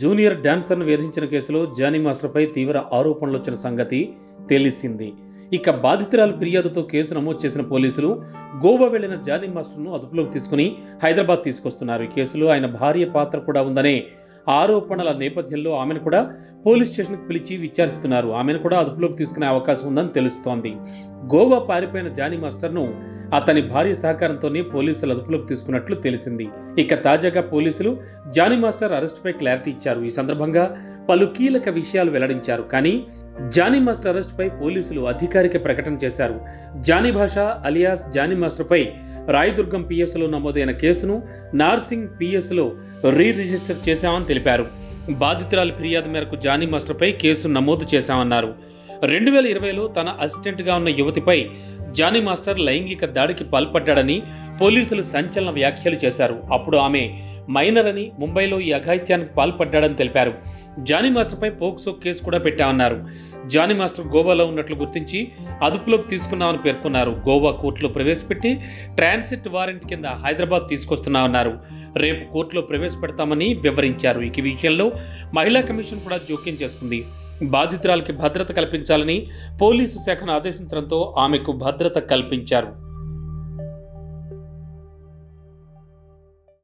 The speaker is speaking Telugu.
జూనియర్ డాన్సర్ను వేధించిన కేసులో జానీ మాస్టర్పై తీవ్ర ఆరోపణలు వచ్చిన సంగతి తెలిసింది. ఇక బాధితురాలు ఫిర్యాదుతో కేసు నమోదు చేసిన పోలీసులు గోవా వెళ్ళిన జానీ మాస్టర్ను అదుపులోకి తీసుకుని హైదరాబాద్ తీసుకొస్తున్నారు. ఈ కేసులో ఆయన భార్య పాత్ర కూడా ఉందనే ఆరోపణల నేపథ్యంలో ఆమెను కూడా పోలీస్ స్టేషన్కు పిలిచి విచారిస్తున్నారు. ఆమెను కూడా అదుపులోకి తీసుకునే అవకాశం ఉందని తెలుస్తోంది. గోవా పారిపోయిన జానీ మాస్టర్ను అతని భార్య సహకారంతోనే పోలీసులు అదుపులోకి తీసుకున్నట్లు తెలిసింది. ఇక తాజాగా పోలీసులు జానీ మాస్టర్ అరెస్టుపై క్లారిటీ ఇచ్చారు. ఈ సందర్భంగా పలు కీలక విషయాలు వెల్లడించారు. కానీ జానీ మాస్టర్ అరెస్టుపై పోలీసులు అధికారిక ప్రకటన చేశారు. జానీ భాష అలియాస్ జానీ మాస్టర్పై రాయదుర్గం పిఎస్లో నమోదైన కేసును నార్సింగ్ పిఎస్లో రీ రిజిస్టర్ చేశామని తెలిపారు. బాధితురాలి ఫిర్యాదు మేరకు జానీ మాస్టర్పై కేసు నమోదు చేశామన్నారు. రెండు వేల ఇరవైలో తన అసిస్టెంట్గా ఉన్న యువతిపై జానీ మాస్టర్ లైంగిక దాడికి పాల్పడ్డాడని పోలీసులు సంచలన వ్యాఖ్యలు చేశారు. అప్పుడు ఆమె మైనర్ అని ముంబైలో ఈ అఘాయిత్యానికి పాల్పడ్డాడని తెలిపారు. జానీ మాస్టర్పై పోక్సో కేసు కూడా పెట్టామన్నారు. జానీ మాస్టర్ గోవాలో ఉన్నట్లు గుర్తించి అదుపులోకి తీసుకున్నామని పేర్కొన్నారు. గోవా కోర్టులో ప్రవేశపెట్టి ట్రాన్సిట్ వారెంట్ కింద హైదరాబాద్ తీసుకొస్తున్నామన్నారు. రేపు కోర్టులో ప్రవేశపెడతామని వివరించారు. ఈ విషయంలో మహిళా కమిషన్ కూడా జోక్యం చేసుకుంది. బాధితురాలకి భద్రత కల్పించాలని పోలీసు శాఖను ఆదేశించడంతో ఆమెకు భద్రత కల్పించారు.